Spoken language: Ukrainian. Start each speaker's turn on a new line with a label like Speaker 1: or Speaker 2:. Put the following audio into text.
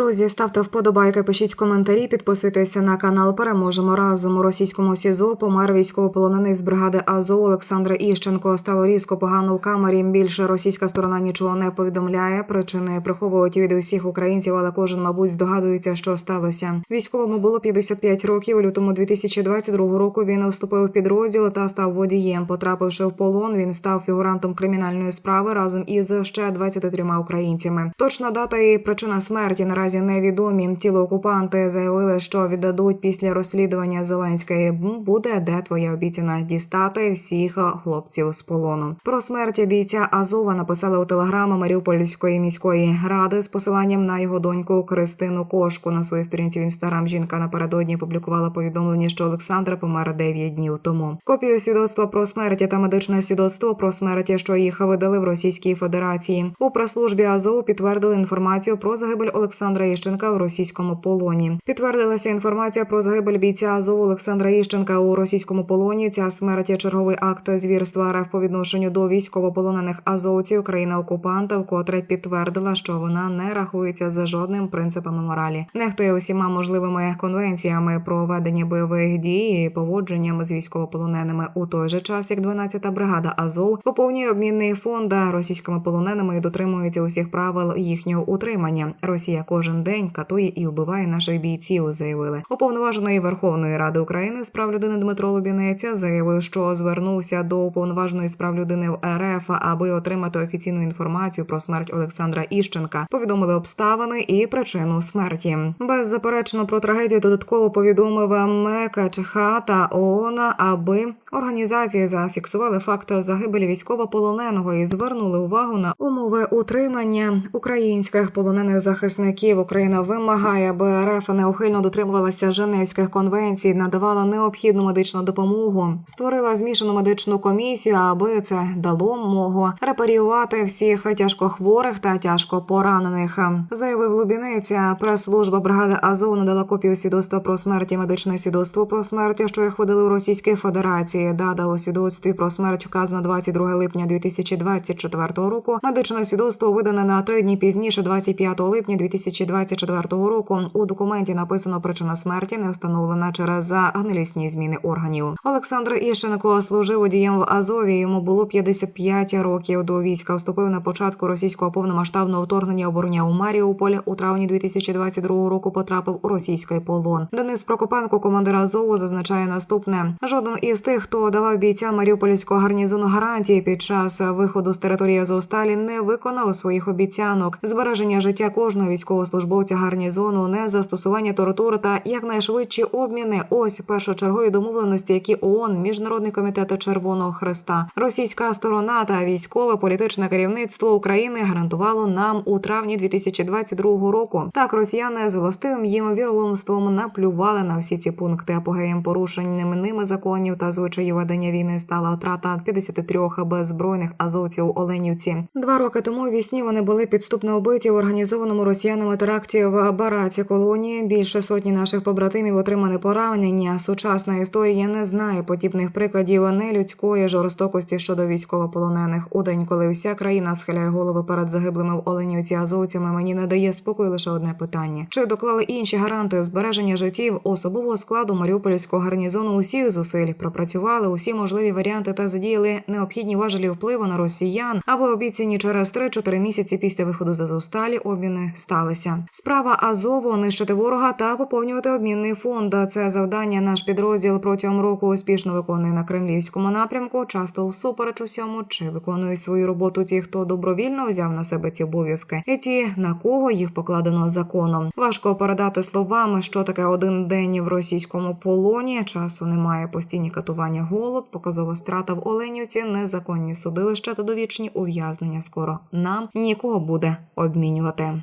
Speaker 1: Друзі, ставте вподобайки, пишіть коментарі, підписуйтеся на канал. Переможемо разом у російському СІЗО. Помер військовополонений з бригади Азов Олександр Іщенко. Стало різко погано в камері. Більше російська сторона нічого не повідомляє. Причини приховують від усіх українців, але кожен, мабуть, здогадується, що сталося. Військовому було 55 років. У лютому 2022 року він вступив в підрозділ та став водієм. Потрапивши в полон, він став фігурантом кримінальної справи разом із ще 23 українцями. Точна дата і причина смерті наразі невідомі. Тіло окупанти заявили, що віддадуть після розслідування Зеленської. Буде де твоя обіцяна дістати всіх хлопців з полону. Про смерть бійця Азова написали у телеграмі Маріупольської міської ради з посиланням на його доньку Кристину Кошку. На своїй сторінці в інстаграм жінка напередодні публікувала повідомлення, що Олександр помер 9 днів тому. Копію свідоцтва про смерть та медичне свідоцтво про смерть, що їх видали в Російській Федерації. У прес-службі Азов підтвердили інформацію про загибель Олександра Іщенка в російському полоні. Підтвердилася інформація про загибель бійця Азов Олександра Іщенка у російському полоні. Ця смерть є черговий акт звірства РФ по відношенню до військовополонених азовців. Країна окупанта вкотре підтвердила, що вона не рахується за жодним принципами моралі. Нехтує усіма можливими конвенціями про ведення бойових дій і поводженням з військовополоненими у той же час, як 12-та бригада Азов поповнює обмінний фонд російськими полоненими і дотримується усіх правил їхнього утримання. Росія кожен день катує і вбиває наших бійців. Заявили уповноваженої Верховної Ради України з прав людини Дмитро Лубінеця заявив, що звернувся до уповноваженої з прав людини в РФ, аби отримати офіційну інформацію про смерть Олександра Іщенка. Повідомили обставини і причину смерті. Беззаперечно про трагедію додатково повідомив МКЧХ та ООН, аби організації зафіксували факт загибелі військовополоненого і звернули увагу на умови утримання українських полонених захисників. Україна вимагає, аби РФ неухильно дотримувалася Женевських конвенцій, надавала необхідну медичну допомогу, створила змішану медичну комісію, аби це дало могу репаріювати всіх тяжкохворих та тяжко поранених. Заявив Лубінець. Прес-служба бригади Азов надала копію свідоцтва про смерть і медичне свідоцтво про смерть, що їх видали у Російській Федерації. Дата у свідоцтві про смерть вказана 22 липня 2024 року. Медичне свідоцтво видане на три дні пізніше, 25 липня 2024 року. У документі написано причина смерті не встановлена через гнилісні зміни органів. Олександр Іщенко служив водієм в Азові. Йому було 55 років. До війська вступив на початку російського повномасштабного вторгнення обороня у Маріуполі. У травні 2022 року потрапив у російський полон. Денис Прокопенко, командир Азову, зазначає наступне: жоден із тих, хто давав бійцям Маріупольського гарнізону гарантії під час виходу з території Азовсталі, не виконав своїх обіцянок. Збереження життя кожного військовослужбовця гарнізону, не застосування тортур та якнайшвидші обміни. Ось першочергові домовленості, які ООН, міжнародний комітет Червоного Хреста, російська сторона та військове політичне керівництво України гарантувало нам у травні 2022 року. Так росіяни з властивим їм віроломством наплювали на всі ці пункти. Апогеєм порушень ними законів та звичаїв ведення війни стала втрата 53 беззбройних азовців у Оленівці. Два роки тому вісні вони були підступно убиті в організованому росіянами теракті в бараці колонії. Більше сотні наших побратимів отримали поранення. Сучасна історія не знає подібних прикладів нелюдської жорстокості щодо військовополонених. У день, коли вся країна схиляє голови перед загиблими в Оленівці азовцями, мені не дає спокою лише одне питання: чи доклали інші гаранти збереження життів особового складу Маріупольського гарнізону усіх зусиль, пропрацювали усі можливі варіанти та задіяли необхідні важелі впливу на росіян, аби обіцяні через 3-4 місяці після виходу з Азовсталі обміни сталися. Справа Азову нищити ворога та поповнювати обмінний фонд. Це завдання наш підрозділ протягом року успішно виконує на кремлівському напрямку. Часто всупереч усьому, чи виконують свою роботу ті, хто добровільно взяв на себе ці обов'язки, і ті, на кого їх покладено законом. Важко передати словами, що таке один день в російському полоні. Часу немає постійні катування, голод, показова страта в Оленівці, незаконні судилища та довічні ув'язнення. Скоро нам нікого буде обмінювати.